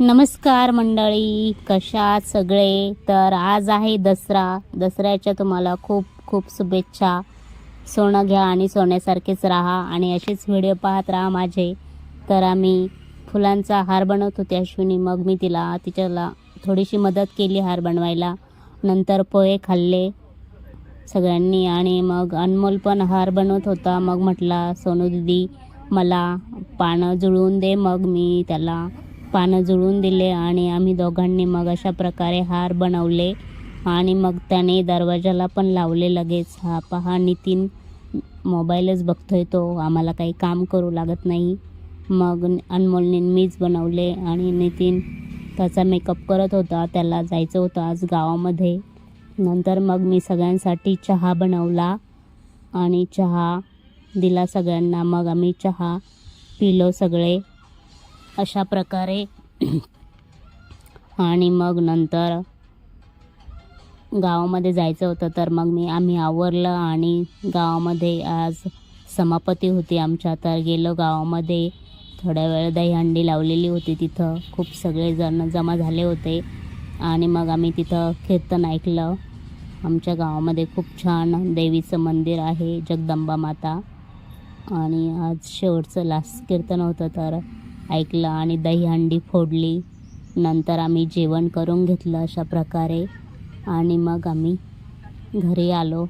नमस्कार मंडळी कशात सगळे? तर आज आहे दसरा. दसऱ्याच्या तुम्हाला खूप खूप शुभेच्छा. सोनं घ्या आणि सोन्यासारखेच राहा आणि असेच व्हिडिओ पाहत राहा माझे. तर आम्ही फुलांचा हार बनवत होते अश्विनी. मग मी तिला तिच्याला थोडीशी मदत केली हार बनवायला. नंतर पोहे खाल्ले सगळ्यांनी आणि मग अनमोल पण हार बनवत होता. मग म्हटला सोनू दिदी मला पानं जुळवून दे. मग मी त्याला पानं जुळवून दिले आणि आम्ही दोघांनी मग अशा प्रकारे हार बनवले आणि मग त्याने दरवाजाला पण लावले लगेच. हा पहा नितीन मोबाईलच बघतोय तो. आम्हाला काही काम करू लागत नाही. मग अनमोलने मीच बनवले आणि नितीन त्याचा मेकअप करत होता. त्याला जायचं होतं आज गावामध्ये. नंतर मग मी सगळ्यांसाठी चहा बनवला आणि चहा दिला सगळ्यांना. मग आम्ही चहा पिलो सगळे. अशा प्रकारे. आणि मग नंतर गावामध्ये जायचं होतं तर मग मी आम्ही आवरलं आणि गावामध्ये आज समापती होती आमच्या. तर गेलो गावामध्ये. थोड्या वेळ दहीहंडी लावलेली होती तिथं. खूप सगळेजण जमा झाले होते. आणि मग आम्ही तिथं कीर्तन ऐकलं. आमच्या गावामध्ये खूप छान देवीचं मंदिर आहे जगदंबा माता. आणि आज शेवटचं लास्ट कीर्तन होतं तर ऐकलं आणि दहीहंडी फोडली. नंतर आम्ही जेवण करून घेतलं अशा प्रकारे. आणि मग आम्ही घरी आलो.